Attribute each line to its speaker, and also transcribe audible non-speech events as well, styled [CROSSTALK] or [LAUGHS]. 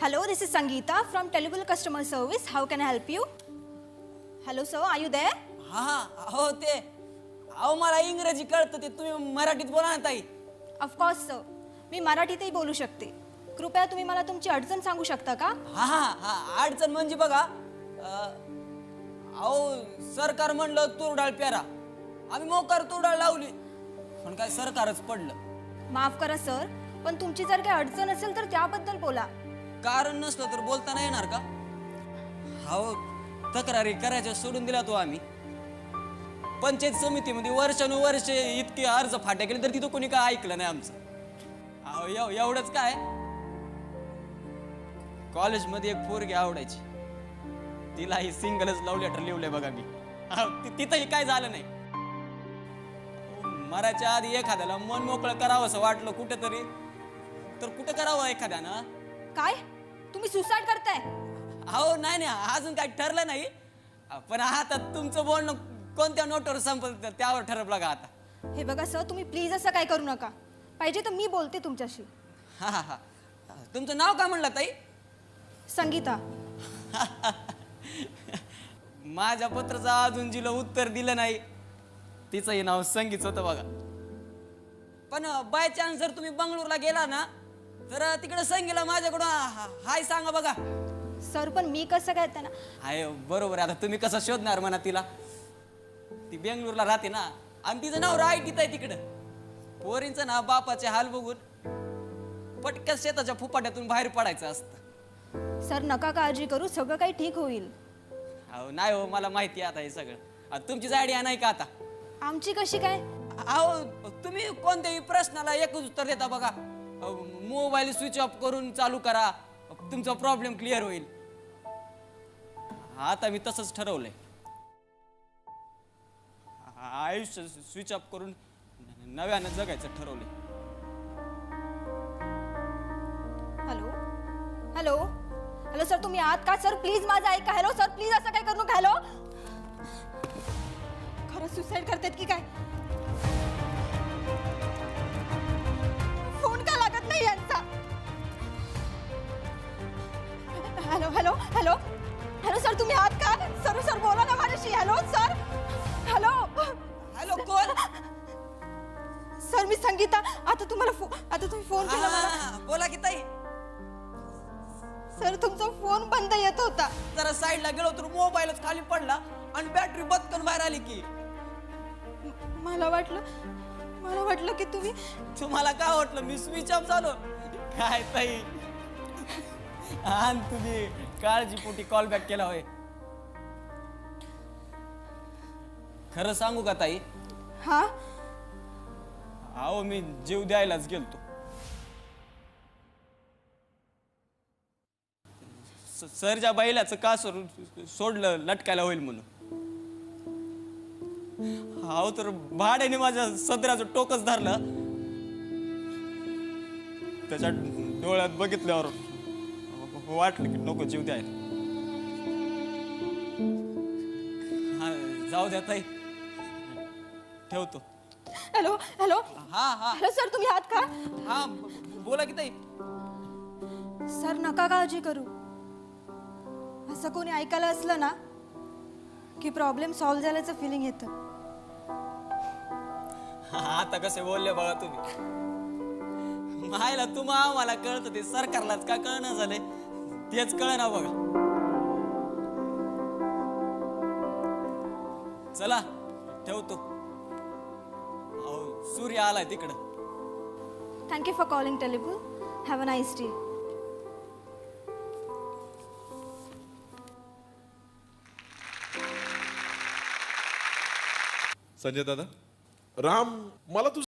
Speaker 1: Hello, this is Sangeeta from Telugu Customer Service. How can I help you? Hello, sir. Are you there?
Speaker 2: हा अहो ते अहो मला इंग्रजी कळतं ते तुम्ही मराठीत बोला ना ताई
Speaker 1: course, sir. मी मराठीतही बोलू शकते कृपया तुम्ही मला तुमची अडचण सांगू शकता का
Speaker 2: हा हा हा अडचण म्हणजे बघा अं, अहो सरकार म्हणलं तूर डाळ प्यारा आम्ही मोकार तूर डाळ लावली पण काय सरकारच पडलं
Speaker 1: माफ करा सर पण तुमची जर काही अडचण असेल तर त्याबद्दल बोला
Speaker 2: कारण नसलं तर बोलता नाही येणार का? हो तक्रारी करायच्या सोडून दिला तो आम्ही. पंचायत समितीमध्ये वर्षानुवर्षे इतके अर्ज फाट्या केले तर तिथं कोणी काय ऐकलं नाही आमचं. अहो एवढंच काय? कॉलेजमध्ये एक पोरगी आवडायची. तिलाही सिंगलच लव्ह लेटर लिवलंय बघा मी. तिथंही काय झालं नाही. मराच्या आधी एखाद्याला मन मोकळं करावं असं वाटलं कुठेतरी तर कुठं करावं एखाद्यानं?
Speaker 1: काय? तुम्ही सुसाईड करताय.
Speaker 2: अहो नाही नाही अजून काही ठरलं नाही. पण आता तुमचं बोलणं कोणत्या नोटवर संपत त्यावर ठरवलं बघा आता.
Speaker 1: हे बघा सर तुम्ही प्लीज असं काय करू नका. पाहिजे तर मी बोलते तुमच्याशी.
Speaker 2: हा हा हा. तुमचं नाव काय म्हणलं ताई?
Speaker 1: संगीता. [LAUGHS]
Speaker 2: माझ्या पत्राचं अजून जिला उत्तर दिलं नाही. तिचंही नाव संगीत होतं बघा. पण बाय चान्स जर तुम्ही बंगळूरला गेला ना तर तिकडे संगीला माझ्याकडून हा- हाय सांगा बघा.
Speaker 1: सर पण मी कसं काय त्यांना
Speaker 2: हाय बरोबर आहे. आता तुम्ही कसं शोधणार म्हणा तिला? ती बेंगळूरला राहते ना. आणि तिचं नाव रायटीत आहे तिकडं. पोरींचं ना बापाचे हाल बघून पटक्यात शेताच्या फुपाट्यातून बाहेर पडायचं असतं.
Speaker 1: सर नका काळजी करू. सगळं काही ठीक होईल.
Speaker 2: अहो नाही हो मला माहिती आहे आता हे सगळं. आता तुमचीच आयडिया नाही का आता?
Speaker 1: आमची कशी काय?
Speaker 2: अहो तुम्ही कोणत्याही प्रश्नाला एकच उत्तर देता बघा. मोबाईल स्विच ऑफ करून चालू करा. तुमचा प्रॉब्लेम क्लिअर होईल. आता मी तसंच ठरवलंय. आयुष्य स्विच ऑफ करून नव्यानं जगायचं ठरवलंय.
Speaker 1: हॅलो हॅलो हॅलो सर तुम्ही आहात का? सर प्लीज माझं ऐका. हॅलो सर प्लीज असं काय संगीता आता तुम्हाला फो आता तुम्ही फोन केला मला.
Speaker 2: हा, बोला की ताई.
Speaker 1: सर तुमचा फोन बंद येत होता.
Speaker 2: जरा साईडला गेलो तर मोबाईलच खाली पडला आणि बॅटरी बदकन बाहेर आली की.
Speaker 1: म- मला वाटलं मला वाटलं की तुम्ही
Speaker 2: तुम्हाला काय वाटलं? मी स्विच ऑफ झालो. काय ताई? आणि तुम्ही. काळजीपोटी कॉल बॅक केला होय. खरं सांगू का ताई?
Speaker 1: हा?
Speaker 2: अहो मी जीव द्यायलाच गेलतो. स- सरच्या बैलाचं का सर सोडलं लटकायला होईल म्हणून. अहो तर भाड्याने माझ्या सदराचं टोकच धरलं. त्याच्या डोळ्यात बघितल्यावर वाटलं की नको जीव द्यायला. हा जाऊ द्या ताई. ठेवतो.
Speaker 1: Hello hello.
Speaker 2: हा हा.
Speaker 1: हॅलो सर तुम्ही आहात का?
Speaker 2: हा ब- बोला की ताई.
Speaker 1: सर नका काळजी करू. असं कोणी ऐकायला असलं ना की प्रॉब्लेम सॉल्व्ह झाल्याचं फिलिंग येतं.
Speaker 2: आता कसे बोलले बघा तुम्ही? मायला तुम्हा आम्हाला कळतं ते सरकारलाच का कळणं झालंय? तेच कळ ना बघा. चला ठेवतो. सूर्य आलाय तिकडं.
Speaker 1: Thank you for calling Telebu have a nice day
Speaker 3: Sanjay दादा राम मला तू